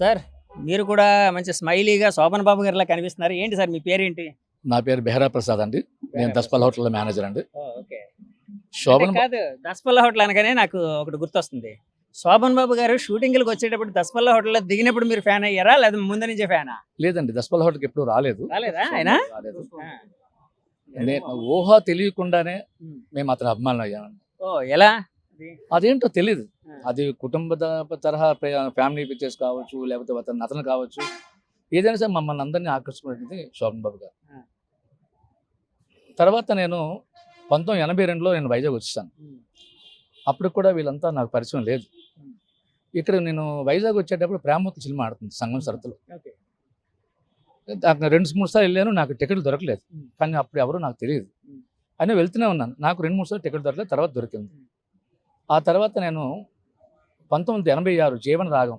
Sir మీరు కూడా మంచి స్మైలీగా శోభన్ బాబు గారిలా కనిపిస్తున్నారు. ఏంటి సార్ మీ పేరేంటి? నా పేరు బెహరా ప్రసాద్ అండి. నేను దస్పల్ హోటల్ మేనేజర్ అండి. ఓకే. శోభన్ కాదు దసపల్ల హోటల్ అనగానే నాకు ఒకటి గుర్తొస్తుంది. శోభన్ బాబు గారు షూటింగ్లకు వచ్చేటప్పుడు దసపల్ల హోటల్లో దిగినప్పుడు మీరు ఫ్యాన్ అయ్యారా? లేదా ముందు నుంచే ఫ్యానా? లేదండి దస్పల్ హోటల్కి ఎప్పుడు రాలేదు. రాలేదా? ఆయన నేను ఊహ తెలియకుండానే మేము అతని అభిమానులు అయ్యామండి. ఓ ఎలా? అదేంటో తెలియదు. అది కుటుంబ తరహా ఫ్యామిలీ పిక్చర్స్ కావచ్చు లేకపోతే అతను అతను కావచ్చు ఏదైనా సరే మమ్మల్ని అందరినీ ఆకర్షించింది శోభన్ బాబు గారు. ఆ. తర్వాత నేను పంతొమ్మిది ఎనభై రెండులో నేను వైజాగ్ వచ్చేసాను. అప్పుడు కూడా వీళ్ళంతా నాకు పరిచయం లేదు. ఇక్కడ నేను వైజాగ్ వచ్చేటప్పుడు ప్రేమకు సినిమా ఆడుతుంది సంగం సరతులు. రెండు మూడు సార్లు వెళ్ళాను నాకు టికెట్ దొరకలేదు. కానీ అప్పుడు ఎవరు నాకు తెలియదు. అయినా వెళ్తూనే ఉన్నాను. నాకు రెండు మూడు సార్లు టికెట్ దొరకలేదు తర్వాత దొరికింది. ఆ తర్వాత నేను పంతొమ్మిది ఎనభై ఆరు జీవన రాగం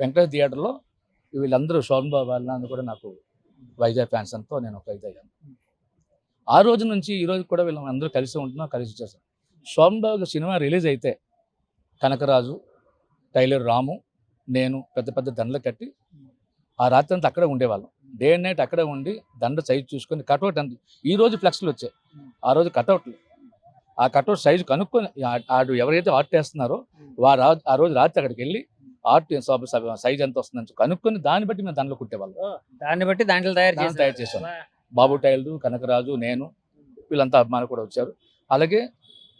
వెంకటేష్ థియేటర్లో వీళ్ళందరూ శోభన్ బాబు వాళ్ళని కూడా నాకు వైజాగ్ ఫ్యాన్స్ అంతా నేను ఒక ఇదయ్యాను. అయ్యాను ఆ రోజు నుంచి ఈ రోజు కూడా వీళ్ళని అందరూ కలిసి ఉంటున్నాం కలిసి చేస్తాం. శోభన్ బాబు సినిమా రిలీజ్ అయితే కనకరాజు టైలర్ రాము నేను పెద్ద పెద్ద దండలు కట్టి ఆ రాత్రి అంతా అక్కడే ఉండేవాళ్ళం. డే అండ్ నైట్ అక్కడే ఉండి దండ సైజ్ చూసుకొని కట్అవుట్ అంది ఈ రోజు ఫ్లెక్స్లు వచ్చాయి. ఆ రోజు కట్అవుట్లు ఆ కట్అవుట్ సైజు కనుక్కొని ఆడు ఎవరైతే ఆర్ట్ వేస్తున్నారో వారు ఆ- రోజు రాత్రి అక్కడికి వెళ్ళి ఆర్ట్ సైజ్ ఎంత వస్తుందని కనుక్కొని దాన్ని బట్టి మేము దండలు కుట్టేవాళ్ళం దాన్ని బట్టి దాంట్లో తయారు దాంట్లో చేశారు. తయారు. వా. బాబు టైల్డు కనకరాజు నేను వీళ్ళంతా అభిమానులు కూడా వచ్చారు అలాగే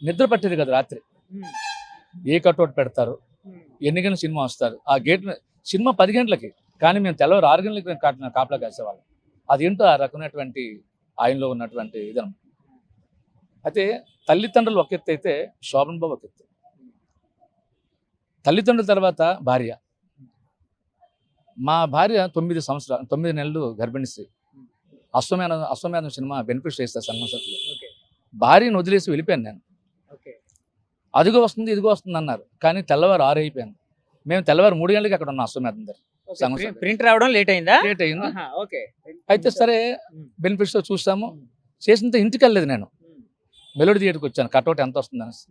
నిద్ర పట్టేది కదా రాత్రి. ఏ కట్అవుట్ పెడతారు. ఎన్ని గంటల సినిమా వస్తారు ఆ గేట్ సినిమా పది గంటలకి కానీ మేము తెల్లవారు ఆరు గంటలకి కాపలా కాసేవాళ్ళం అదేంటో ఆ రకమైనటువంటి ఆయనలో ఉన్నటువంటి ఇదనమాట అయితే తల్లిదండ్రులు ఒక ఎత్తు అయితే శోభన్ బాబు ఒక ఎత్తు తల్లిదండ్రుల తర్వాత భార్య. మా భార్య తొమ్మిది సంవత్సరాలు తొమ్మిది నెలలు గర్భిణీ స్త్రీ. అశ్వమేధం సినిమా బెనిఫిట్ చేస్తారు సంగసత్తులో ఓకే. భార్యను వదిలేసి వెళ్ళిపోయాను నేను. అదిగో వస్తుంది ఇదిగో వస్తుంది అన్నారు. కానీ తెల్లవారు ఆరు అయిపోయింది మేము తెల్లవారు మూడు గంటలకి అక్కడ ఉన్నాం అశ్వమేధం దగ్గర. ప్రింట్- రావడం లేట్ అయిందా? లేట్ అయింది. అయితే సరే. బెనిఫిట్స్ చూస్తాము. ఉమ్. చేసినంత ఇంటికి వెళ్ళలేదు నేను. మెలోడీ థియేటర్కి వచ్చాను. కట్అవుట్ ఎంత వస్తుంది అనేసి.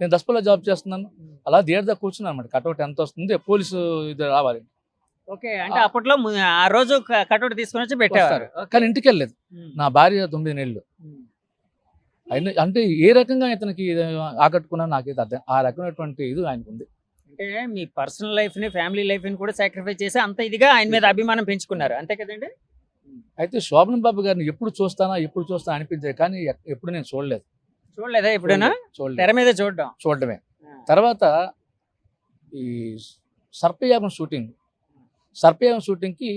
నేను దసపల్లో జాబ్ చేస్తున్నాను. అలా థియేటర్ దగ్గర కూర్చున్నాను అనమాట కట్అవుట్ ఎంత వస్తుంది పోలీసు ఇది రావాలి. ఓకే అంటే అప్పట్లో ఆ రోజు కటౌట్ తీసుకొని వచ్చి పెట్టేవారు. కానీ ఇంటికి వెళ్ళలేదు. నా భార్య తొమ్మిది నెలలు. అయిన అంటే ఏ రకంగా ఇతనికి ఆకట్టుకున్నా నాకైతే అర్థం ఆ రకమైనటువంటి ఇది ఆయనకు ఉంది అంటే మీ పర్సనల్ లైఫ్ని ఫ్యామిలీ లైఫ్ని కూడా సాక్రిఫైస్ చేసి అంత ఇదిగా ఆయన మీద అభిమానం పెంచుకున్నారు. అంతే కదండి? అయితే శోభన్ బాబు గారిని ఎప్పుడు చూస్తానా ఎప్పుడు చూస్తానా అనిపించేది. కానీ ఎప్పుడు నేను చూడలేదు. చూడలేదా ఎప్పుడైనా? తెర మీద చూడడం. చూడడమే. తర్వాత ఈ సర్పయాగం షూటింగ్. సర్పయాగం షూటింగ్కి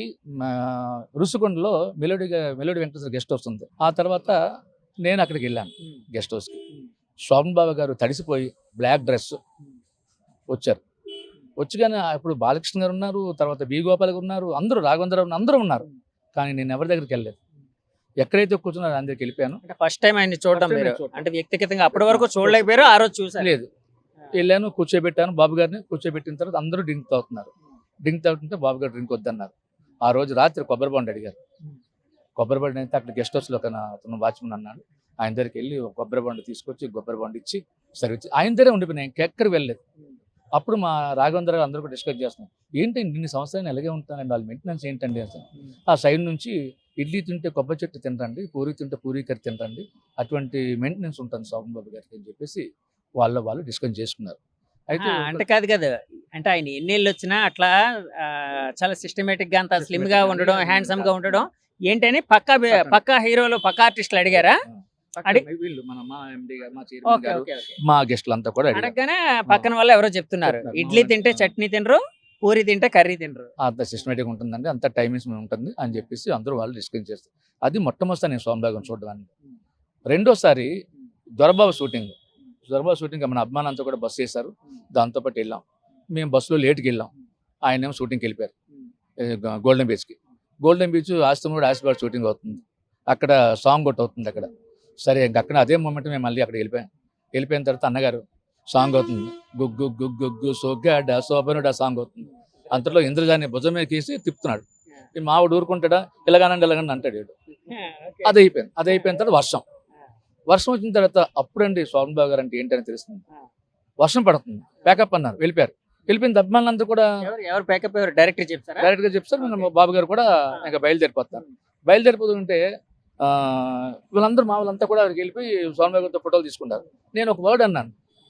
రుసుకొండలో melody melody Venkateswara guest house ఉంది. ఆ తర్వాత నేను అక్కడికి వెళ్ళాను. గెస్ట్ హౌస్కి. శోభన్ బాబు గారు తడిసిపోయి బ్లాక్ డ్రెస్ వచ్చారు. వచ్చి కానీ అప్పుడు బాలకృష్ణ గారు ఉన్నారు తర్వాత బి గోపాల్ గారు ఉన్నారు అందరూ రాఘవేంద్ర గారు అందరూ ఉన్నారు. కానీ నేను ఎవరి దగ్గరికి వెళ్ళలేదు. ఎక్కడైతే కూర్చున్నారో అందరికి వెళ్ళిపోయాను. అంటే ఫస్ట్ టైం ఆయన చూడడం మీరు. అంటే వ్యక్తిగతంగా అప్పటి వరకు చూడలేకపోయారు ఆ రోజు చూసారు లేదు. వెళ్ళాను కూర్చోబెట్టాను. బాబు గారిని కూర్చోబెట్టిన తర్వాత అందరూ డ్రింక్ తాగుతున్నారు. డ్రింక్ తాగుతుంటే బాబు గారు డ్రింక్ వద్దన్నారు. ఆ రోజు రాత్రి కొబ్బరి బండి అడిగారు. కొబ్బరి బండి అయితే అక్కడ గెస్ట్ హౌస్లో ఒక అతను వాచ్మెన్ అన్నాడు. ఆయన దగ్గరికి వెళ్ళి కొబ్బరి బండి తీసుకొచ్చి కొబ్బరి బండి ఇచ్చి సర్వీస్ ఆయన దగ్గరే ఉండిపోయినా ఇంకెక్కడికి వెళ్ళలేదు. అప్పుడు మా రాఘవేంద్ర గారు అందరూ కూడా డిస్కస్ చేస్తున్నాం ఏంటి ఇన్ని సంవత్సరాలు ఎలాగే ఉంటానండి వాళ్ళ మెయింటెనెన్స్ ఏంటండి అసలు ఆ సైడ్ నుంచి ఇడ్లీ తింటే కొబ్బరి చెట్టు తినరండి పూరి తింటే పూరి కర్రీ తినరండి. అటువంటి మెయింటెనెన్స్ ఉంటుంది శోభన్ బాబు గారికి అని చెప్పేసి వాళ్ళ వాళ్ళు డిస్కస్ చేసుకున్నారు. అయితే అంటే కాదు కదా. అంటే ఆయన ఎన్నేళ్ళు వచ్చినా అట్లా చాలా సిస్టమేటిక్గా అంత స్లిమ్గా ఉండడం హ్యాండ్సమ్గా ఉండడం. ఏంటని పక్కా పక్కా హీరోలు పక్కా ఆర్టిస్టులు అడిగారా? మా గెస్టులు అంతా కూడా అడగగానే పక్కన వాళ్ళు ఎవరో చెప్తున్నారు. ఇడ్లీ. తింటే చట్నీ తినరు పూరి తింటే కర్రీ తినరు. అంత సిస్టమేటిక్ ఉంటుందండి అంత టైమింగ్స్ ఉంటుంది అని చెప్పేసి అందరూ వాళ్ళు డిస్కస్ చేస్తారు. అది మొట్టమొదటిసారి నేను సోమభాగం చూడడానికి రెండోసారి దొరబాబు షూటింగ్ దొరబాబు షూటింగ్ మన అభిమానం అంతా కూడా బస్సు చేశారు. దాంతోపాటు వెళ్ళాం. మేము బస్సులో లేట్కి వెళ్ళాం. ఆయన ఏమో షూటింగ్కి వెళ్ళిపోయారు. గోల్డెన్ బీచ్కి గోల్డెన్ బీచ్ ఆస్తంలో ఆసిబాద్ షూటింగ్ అవుతుంది అక్కడ సాంగ్ ఒకటి అవుతుంది. అక్కడ సరే అక్కడ అదే మూమెంట్ మేము మళ్ళీ అక్కడ వెళ్ళిపోయాం. వెళ్ళిపోయిన తర్వాత అన్నగారు సాంగ్ అవుతుంది గుగ్గు గుగ్గు గుగ్గు సోగ్గాడ శోభనుడా సాంగ్ అవుతుంది అంతలో ఇంద్రజాని భుజం మీద కేసి తిప్పుతున్నాడు. ఈ మావాడు ఊరుకుంటాడా? ఇలాగనండి ఇలాగండి అంటాడు వీడు. అది అయిపోయింది. అది అయిపోయిన తర్వాత వర్షం. వర్షం వచ్చిన తర్వాత అప్పుడండి శోభన్ బాబు గారు అంటే ఏంటని తెలుస్తుంది? వర్షం పడుతుంది. ప్యాకప్ అన్నారు వెళ్ళిపోయారు. వెళ్ళిపోయింది అభిమానులందరూ కూడా ఎవరు ప్యాకప్ ఎవరు డైరెక్టర్ చెప్తారా? డైరెక్ట్గా చెప్తారు మన బాబు గారు కూడా ఇంకా బయలుదేరిపోతారు. బయలుదేరిపోతుంటే ఆ, వీళ్ళందరూ మా వాళ్ళంతా కూడా అక్కడికి వెళ్ళిపోయి స్వామి గారితో ఫోటోలు తీసుకుంటారు. నేను ఒక వర్డ్ అన్నాను.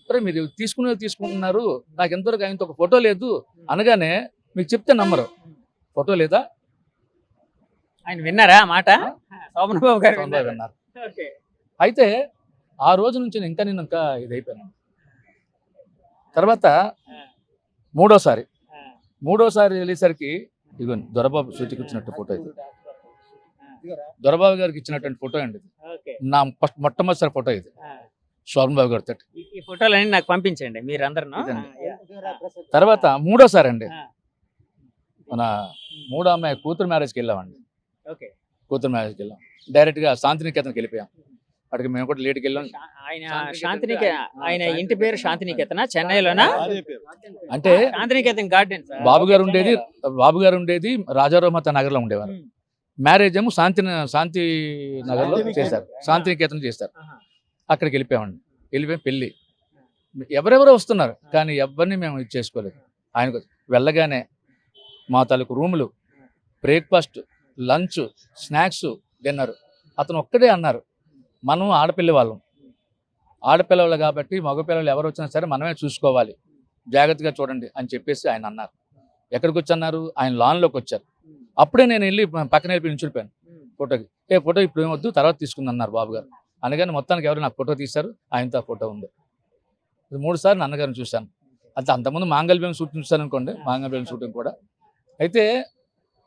సరే మీరు తీసుకునే తీసుకుంటున్నారు. నాకు ఎంతవరకు ఆయనతో ఒక ఫోటో లేదు. అనగానే మీకు చెప్తే నమ్మరు. ఫోటో లేదా? ఆయన విన్నారా మాట? శోభన్ బాబు గారు స్వామి గారు విన్నారా? అయితే ఆ రోజు నుంచి ఇంకా నేను ఇంకా ఇది అయిపోయాను తర్వాత మూడోసారి. మూడోసారి వెళ్ళేసరికి ఇదిగో దొరబాబు సూచికి ఇచ్చినట్టు ఫోటో ఇది. దొరబాబు గారికి ఇచ్చినటువంటి ఫోటో అండి. నా ఫస్ట్ మొట్టమొదటిసారి ఫోటో ఇది. శోభన్ బాబు గారితో ఈ- ఈ ఫోటోలన్నీ నాకు పంపించండి మీరు అందరూ ఇదండి. తర్వాత మూడోసారి అండి. మన మూడో అమ్మాయి కూతురు మ్యారేజ్కి వెళ్ళామండి. ఓకే. కూతురు మ్యారేజ్కి వెళ్ళాం. డైరెక్ట్గా శాంతినికేతన్కి వెళ్ళిపోయాం. అక్కడికి మేము కూడా లేట్కి వెళ్ళాం. ఆయన శాంతినికే ఆయన ఇంటి పేరు శాంతినికేతన? చెన్నైలోనా? అంటే శాంతినికేతన్ గార్డెన్. బాబు గారు ఉండేది బాబు గారు ఉండేది రాజారోమత నగర్లో ఉండేవారు. మ్యారేజ్ ఏమో శాంతి శాంతి నగర్లో చేశారు. శాంతినికేతన్ చేశారు. అక్కడికి వెళ్ళిపోయామండి వెళ్ళిపోయి పెళ్ళి. ఎవరెవరో వస్తున్నారు కానీ ఎవరిని మేము ఇది చేసుకోలేదు. ఆయనకు వెళ్ళగానే మా తాలూకు రూములు బ్రేక్ఫాస్ట్ లంచ్ స్నాక్స్ డిన్నర్ అతను ఒక్కడే అన్నారు మనం ఆడపిల్ల వాళ్ళం. ఆడపిల్లలు కాబట్టి మగపిల్లలు ఎవరు వచ్చినా సరే మనమే చూసుకోవాలి. జాగ్రత్తగా చూడండి అని చెప్పేసి ఆయన అన్నారు. ఎక్కడికి వచ్చి అన్నారు ఆయన లాన్లోకి వచ్చారు. అప్పుడే నేను వెళ్ళి పక్కన వెళ్ళి నిల్చుడిపోయాను ఫోటోకి. ఏ ఫోటో ఇప్పుడు ఏమొద్దు తర్వాత తీసుకుంది అన్నారు బాబు గారు అనగానే మొత్తానికి ఎవరు నాకు ఫోటో తీశారు? ఆయనతో ఆ ఫోటో ఉంది. ఇది మూడు సార్లు నాన్నగారిని చూశాను. అంత అంతకుముందు మాంగళ్యం షూటింగ్ చూశాను అనుకోండి మాంగళ్యం షూటింగ్ కూడా. అయితే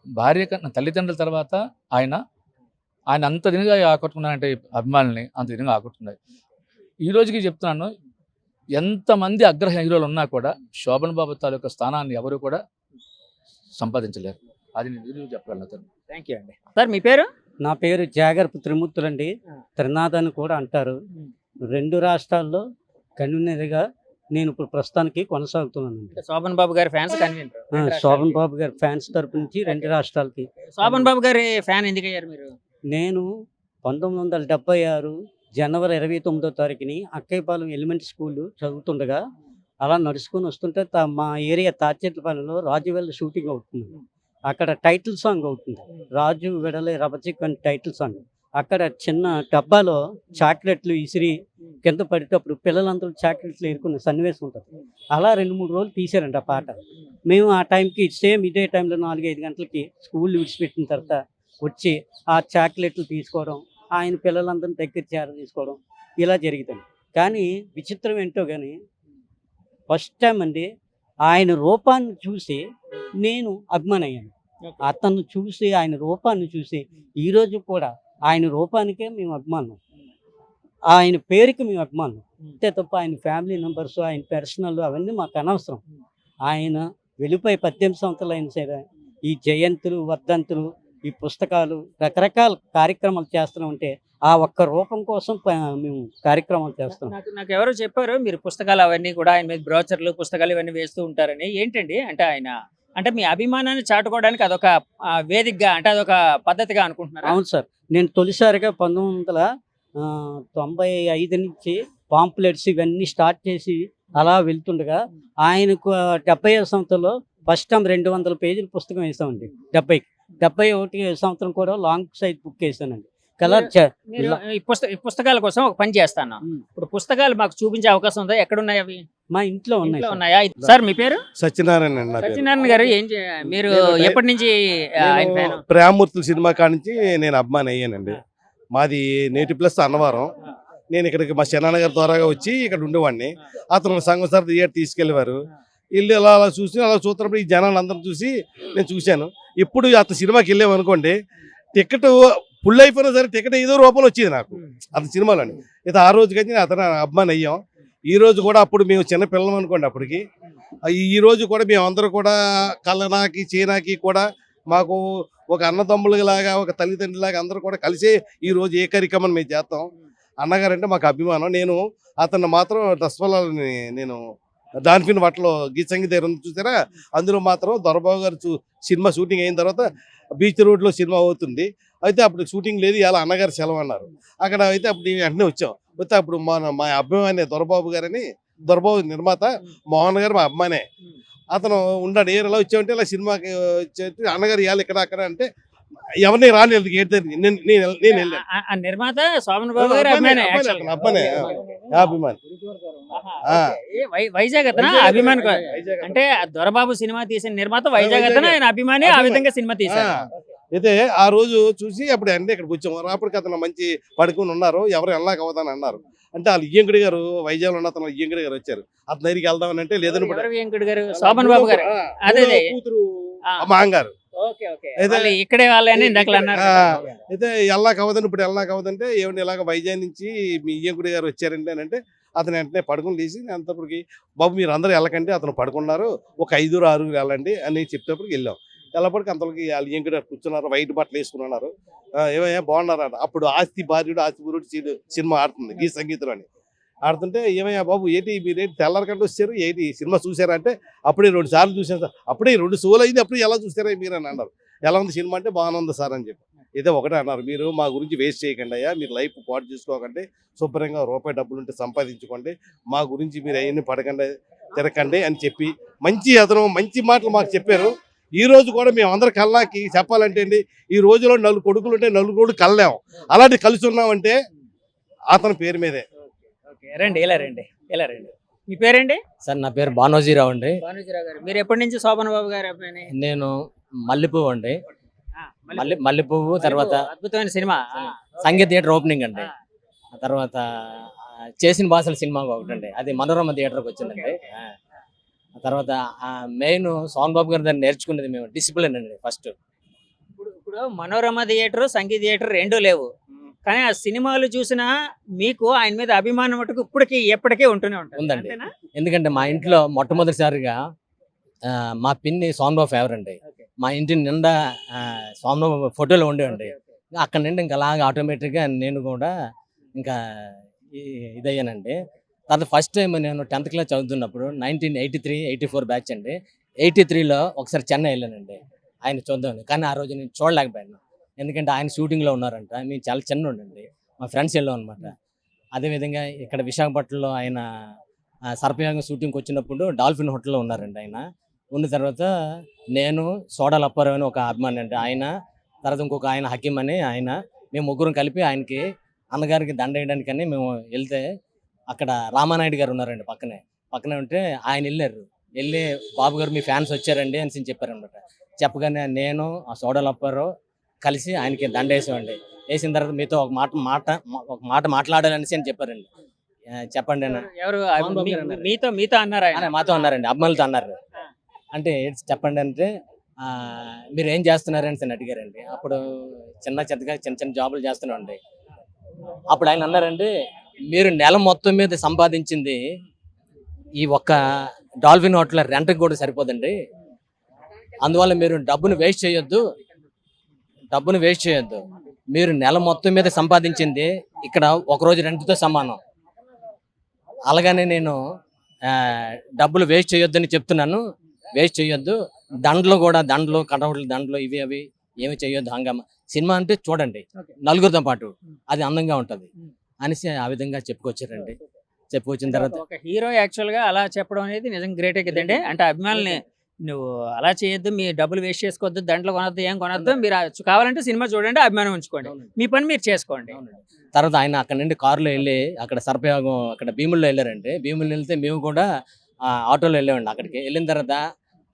భార్య కన్నా తల్లిదండ్రుల తర్వాత ఆయన ఆయన అంత దినగా ఆకట్టుకున్నారంటే అభిమానుల్ని అంత దినగా ఆకట్టుకున్నారు ఈ రోజుకి చెప్తున్నాను ఎంతమంది అగ్రహ హీరోలు ఉన్నా కూడా శోభన్ బాబు తాలూకా స్థానాన్ని ఎవరు కూడా సంపాదించలేరు. అది నేను చెప్పగలను థ్యాంక్ యూ అండి. సార్ మీ పేరు? నా పేరు జాగర్పు త్రిమూర్తులండి. త్రినాథ్ అని కూడా అంటారు. రెండు రాష్ట్రాల్లో కన్వీనర్గా నేను ఇప్పుడు ప్రస్తుతానికి కొనసాగుతున్నానండి. అంటే శోభన్ బాబు గారి ఫ్యాన్స్ శోభన్ బాబు గారి ఫ్యాన్స్ తరపు నుంచి రెండు రాష్ట్రాలకి. శోభన్ బాబు గారి ఫ్యాన్ ఎందుకు అయ్యారు మీరు? నేను పంతొమ్మిది వందల డెబ్బై ఆరు జనవరి ఇరవై తొమ్మిదో తారీఖుని అక్కయ్యపాలెం ఎలిమెంటరీ స్కూల్ చదువుతుండగా అలా నడుచుకొని వస్తుంటే తా- మా ఏరియా తాచెట్లపాలెంలో రాజువెల్ షూటింగ్ అవుతుంది. అక్కడ టైటిల్ సాంగ్ అవుతుంది రాజు విడలే రబచిక్ అని టైటిల్ సాంగ్. అక్కడ చిన్న డబ్బాలో చాక్లెట్లు ఇసిరి కింద పడేటప్పుడు పిల్లలందరూ చాక్లెట్లు ఏరుకునే సన్నివేశం ఉంటుంది. అలా రెండు మూడు రోజులు తీసారండి ఆ పాట. మేము ఆ టైంకి సేమ్ ఇదే టైంలో నాలుగు ఐదు గంటలకి స్కూల్ విడిచిపెట్టిన తర్వాత వచ్చి ఆ చాక్లెట్లు తీసుకోవడం ఆయన పిల్లలందరిని దగ్గర చేర తీసుకోవడం ఇలా జరుగుతుంది కానీ విచిత్రం ఏంటో కానీ ఫస్ట్ టైం అండి ఆయన రూపాన్ని చూసి నేను అభిమాని అయ్యాను అతను చూసి ఆయన రూపాన్ని చూసి ఈరోజు కూడా ఆయన రూపానికే మేము అభిమానం ఆయన పేరుకి మేము అభిమానం అంతే తప్ప ఆయన ఫ్యామిలీ మెంబర్స్ ఆయన పర్సనల్ అవన్నీ మాకు అనవసరం. ఆయన వెళ్ళిపోయి పద్దెనిమిది సంవత్సరాలు అయిన సరే ఈ జయంతులు వర్ధంతులు ఈ పుస్తకాలు రకరకాల కార్యక్రమాలు చేస్తూ ఉంటే ఆ ఒక్క రూపం కోసం మేము కార్యక్రమాలు చేస్తాం నాకు నాకు ఎవరో చెప్పారు మీరు పుస్తకాలు అవన్నీ కూడా ఆయన మీద బ్రోచర్లు పుస్తకాలు ఇవన్నీ వేస్తూ ఉంటారని. ఏంటండి? అంటే ఆయన అంటే మీ అభిమానాన్ని చాటుకోవడానికి అదొక వేదికగా అంటే అదొక పద్ధతిగా అనుకుంటున్నారా? అవును సార్. నేను తొలిసారిగా పంతొమ్మిది వందల తొంభై ఐదు నుంచి పాంప్లెట్స్ ఇవన్నీ స్టార్ట్ చేసి అలా వెళ్తుండగా ఆయనకు డెబ్బై ఐదు సంవత్సరంలో ఫస్ట్ టైం రెండు వందల పేజీల పుస్తకం వేసామండి డెబ్బై డెబ్బై ఒకటి సంవత్సరం కూడా లాంగ్ సైజ్ బుక్ వేసానండి కలర్ పుస్తకాల కోసం ఒక పని చేస్తాను. ఇప్పుడు పుస్తకాలు మాకు చూపించే అవకాశం ఉందా? ఎక్కడ ఉన్నాయి అవి? మా ఇంట్లో ఉన్నాయి ఇంట్లో సార్. ఉన్నాయా? సార్ మీ పేరు? సత్యనారాయణ. సత్యనారాయణ గారు ఏం మీరు ఎప్పటి నుంచి ప్రేమమూర్తుల సినిమా కానించి నేను అభిమాని అయ్యానండి. మాది నేటి ప్లస్ అన్నవరం. నేను ఇక్కడికి మా శనాన్న గారి ద్వారాగా వచ్చి ఇక్కడ ఉండేవాడిని. అతను సంఘం సార్ థియేటర్ తీసుకెళ్ళేవారు వెళ్ళి అలా అలా చూసి అలా చూస్తున్నప్పుడు ఈ జనాలు అందరం చూసి నేను చూశాను. ఇప్పుడు అతను సినిమాకి వెళ్ళాము అనుకోండి టికెట్ ఫుల్ అయిపోయినా సరే టికెట్ ఏదో రూపంలో వచ్చేది నాకు అతని సినిమాలోని. అయితే ఆ రోజు కానీ అతను అభిమాని అయ్యాం. ఈ రోజు కూడా అప్పుడు మేము చిన్న పిల్లలం అనుకోండి అప్పటికి. ఈ- రోజు కూడా మేము అందరూ కూడా కల్లనాకి చీనాకి కూడా మాకు ఒక అన్నదమ్ములలాగా ఒక తల్లిదండ్రులాగా అందరూ కూడా కలిసి ఈ రోజు ఏ కార్యక్రమం మేము చేస్తాం. అన్నగారంటే మాకు అభిమానం. నేను అతను మాత్రం దస్వలని నేను దానిపిన్ వాటిలో గీత సంగీత చూసారా? అందులో మాత్రం దొరబాబు గారు చూ- సినిమా షూటింగ్ అయిన తర్వాత బీచ్ రోడ్లో సినిమా అవుతుంది. అయితే అప్పుడు షూటింగ్ లేదు ఇలా అన్నగారు సెలవు అన్నారు అక్కడ అయితే అప్పుడు నేను వెంటనే వచ్చాం. వస్తే అప్పుడు మన మా అభిమాని దొరబాబు గారని దొరబాబు నిర్మాత మోహన్ గారు మా అమ్మానే అతను ఉన్నాడు ఏ ఇలా వచ్చామంటే ఇలా సినిమాకి వచ్చేసి అన్నగారు ఇవ్వాలి ఇక్కడ అక్కడ అంటే ఎవరిని ఏంటి నేను వెళ్ళాను. నిర్మాత శోభన్ బాబు గారు అభిమానే వైజాగ్ అతనా? అభిమాని. అంటే దొరబాబు సినిమా తీసిన నిర్మాత వైజాగ్ అతను? ఆయన అభిమాని ఆ. విధంగా సినిమా తీశారు. అయితే ఆ రోజు చూసి అప్పుడు అంటే ఇక్కడికి వచ్చాము అప్పటికి అతను మంచి పడుకుని ఉన్నారు. ఎవరు వెళ్ళాక అవ్వదని అన్నారు. అంటే వాళ్ళు ఇయ్యంకుడి గారు వైజాగ్లో ఉన్న అతను ఇయ్యంకుడి గారు వచ్చారు. అతని దగ్గరికి వెళ్దామని అంటే లేదని గారు? శోభన్ బాబు గారు. అదే. కూతురు ఆ. ఇక్కడే వాళ్ళని. అయితే వెళ్ళాక అవ్వదని ఇప్పుడు వెళ్ళాక అవ్వదంటే ఏమంటే ఇలాగ వైజాగ్ నుంచి మీ ఇయ్యంకుడి గారు వచ్చారండి అని అంటే అతను వెంటనే పడుకుని తీసి అంతప్పటికి బాబు మీరు అందరూ వెళ్ళకండి అతను పడుకున్నారు ఒక ఐదుగురు ఆరుగురు వెళ్ళండి అని చెప్తేప్పటికి వెళ్ళాం. వెళ్ళప్పటికి అంతలోకి వాళ్ళు గారు కూర్చున్నారు వైట్ బట్టలు వేసుకున్నారు ఏమయ్యా బాగున్నారు? అప్పుడు ఆస్తి భార్యుడు ఆస్తి గురుడు సినిమా ఆడుతుంది ఈ సంగీతంలో అని ఆడుతుంటే ఏమయ్యా బాబు ఏంటి మీరేంటి తెల్లారకంటే వచ్చారు. ఏంటి సినిమా చూసారా అంటే అప్పుడే రెండు సార్లు చూసాను సార్. అప్పుడే రెండు షోలు అయింది అప్పుడే ఎలా చూసారా మీరు అని అన్నారు. ఎలా ఉంది సినిమా అంటే బాగానే ఉంది సార్ అని చెప్పి. ఇదే ఒకటే అన్నారు. మీరు మా గురించి వేస్ట్ చేయకండి అయ్యా. మీరు లైఫ్ పాటు చేసుకోకండి. శుభ్రంగా రూపాయి డబ్బులు ఉంటే సంపాదించుకోండి. మా గురించి మీరు అవన్నీ పడకండి తిరగండి అని చెప్పి మంచి అతను మంచి మాటలు మాకు చెప్పారు. ఈ రోజు కూడా మేము అందరి కల్లాకి చెప్పాలంటే అండి ఈ రోజులో నలుగురు కొడుకులు ఉంటే నలుగురు కొడుకు కల్లాం అలాంటి కలిసి ఉన్నామంటే అతని పేరు మీదే. రండి ఇలా రండి ఇలా రండి. మీ పేరేంటి సార్ నా పేరు బానోజీరావు అండి. భానుజీరావు గారు మీరు ఎప్పటి నుంచి శోభన్ బాబు గారు నేను మల్లెపువ్వు అండి. మల్లె మల్లెపువ్వు తర్వాత అద్భుతమైన సినిమా. ఆ, సంగీత థియేటర్ ఓపెనింగ్ అండి. ఆ. తర్వాత చేసిన భాషల సినిమా ఒకటి అండి అది మనోరమ థియేటర్కి వచ్చిందండి. ఆ. ఆ తర్వాత మెయిన్ సోన్ బాబు గారి దగ్గర నేర్చుకున్నది మేము డిసిప్లిన్ అండి ఫస్ట్. ఇప్పుడు ఇప్పుడు మనోరమ థియేటర్ సంగీత థియేటర్ రెండూ లేవు. కానీ ఆ సినిమాలు చూసినా మీకు ఆయన మీద అభిమానం మటుకు ఇప్పటికీ ఎప్పటికీ ఉంటూనే ఉంటుంది ఉందండి. అంతేనా? ఎందుకంటే మా ఇంట్లో మొట్టమొదటిసారిగా ఆ, మా పిన్ని సోన్ బాబు ఫేవర్ అండి ఓకే. మా ఇంటి నిండా ఆ, సోన్ బాబు ఫోటోలు ఉండేవండి ఓకే. అక్కడ నుండి ఇంకా అలాగా ఆటోమేటిక్గా నేను కూడా ఇంకా ఈ- ఇదయ్యానండి తర్వాత ఫస్ట్ టైం నేను టెన్త్ క్లాస్ చదువుతున్నప్పుడు nineteen eighty three eighty four batch అండి ఎయిటీ త్రీలో ఒకసారి చెన్నై వెళ్ళానండి ఆయన చూద్దామని కానీ ఆ రోజు నేను చూడలేకపోయాను ఎందుకంటే ఆయన షూటింగ్లో ఉన్నారంట. నేను చాలా చిన్న ఉండండి మా ఫ్రెండ్స్ వెళ్ళాం అనమాట అదేవిధంగా ఇక్కడ విశాఖపట్నంలో ఆయన సర్పయోగం షూటింగ్కి వచ్చినప్పుడు డాల్ఫిన్ హోటల్లో ఉన్నారండి ఆయన. ఉన్న తర్వాత నేను సోడాల అప్పారావు అని ఒక అభిమాని అండి. ఆయన తర్వాత ఇంకొక ఆయన హకీం అని ఆయన. మేము ముగ్గురం కలిపి ఆయనకి అన్నగారికి దండ వేయడానికని మేము వెళ్తే అక్కడ రామానాయుడు గారు ఉన్నారండి పక్కనే. పక్కనే ఉంటే ఆయన వెళ్ళారు వెళ్ళి బాబు గారు మీ ఫ్యాన్స్ వచ్చారండి అని చెప్పారనమాట చెప్పగానే నేను ఆ సోడాల అప్పారావు కలిసి ఆయనకి దండ వేసామండి వేసిన తర్వాత మీతో ఒక మాట మాట ఒక మాట మాట్లాడాలనేసి అని చెప్పారండి. చెప్పండి ఎవరు. మీతో మీతో అన్నారా ఆయన? మాతో అన్నారండి. అభిమానులతో అన్నారు. అంటే చెప్పండి అంటే మీరు ఏం చేస్తున్నారని అని అడిగారండి. అప్పుడు చిన్న చిన్నగా చిన్న చిన్న జాబులు చేస్తున్నాండి అప్పుడు ఆయన అన్నారండి మీరు నెల మొత్తం మీద సంపాదించింది ఈ ఒక్క డాల్ఫిన్ హోటల్ రెంట్కి కూడా సరిపోదండి. అందువల్ల మీరు డబ్బును వేస్ట్ చేయొద్దు. డబ్బును వేస్ట్ చేయొద్దు. మీరు నెల మొత్తం మీద సంపాదించింది ఇక్కడ ఒక రోజు రెంట్తో సమానం. అలాగనే నేను డబ్బులు వేస్ట్ చేయొద్దని చెప్తున్నాను. వేస్ట్ చేయొద్దు. దండలు కూడా దండలు కటౌట్లు దండలు ఇవి అవి ఏమి చేయొద్దు హంగామా. సినిమా అంటే చూడండి. నలుగురితో పాటు. అది అందంగా ఉంటది. అనేసి ఆ విధంగా చెప్పుకొచ్చారండి. చెప్పుకొచ్చిన తర్వాత ఒక హీరో యాక్చువల్గా అలా చెప్పడం అనేది నిజంగా గ్రేట్ కదండి అంటే అభిమానుల్ని నువ్వు అలా చేయొద్దు మీ డబ్బులు వేస్ట్ చేసుకోవద్దు దాంట్లో కొనొద్దు ఏం కొనొద్దు మీరు కావాలంటే సినిమా చూడండి అభిమానం ఉంచుకోండి. మీ పని మీరు చేసుకోండి. తర్వాత ఆయన అక్కడ నుండి కారులో వెళ్ళి అక్కడ సర్పయోగం అక్కడ భీముల్లో వెళ్ళారండి. భీముల్లో వెళ్తే మేము కూడా ఆటోలో వెళ్ళామండి అక్కడికి. వెళ్ళిన తర్వాత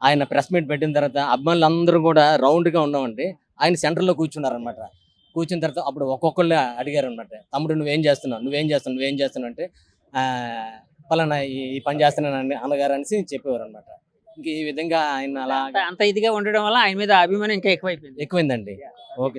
ఆయన ప్రెస్ మీట్ పెట్టిన తర్వాత అభిమానులు అందరూ కూడా రౌండ్గా ఉన్నామండి. ఆయన సెంటర్లో కూర్చున్నారనమాట కూర్చున్న తర్వాత అప్పుడు ఒక్కొక్కళ్ళు అడిగారు అనమాట తమ్ముడు నువ్వేం చేస్తున్నావు? నువ్వేం చేస్తున్నావు? నువ్వేం చేస్తున్నావు? అంటే ఆ, పలానా ఈ పని చేస్తున్నాను అన్నగారు అనేసి చెప్పేవారు అనమాట ఈ విధంగా ఆయన అలా అంత- అంత ఇదిగా ఉండడం వల్ల ఆయన మీద అభిమానం ఇంకా ఎక్కువైపోయింది. ఎక్కువైందండి. ఓకే.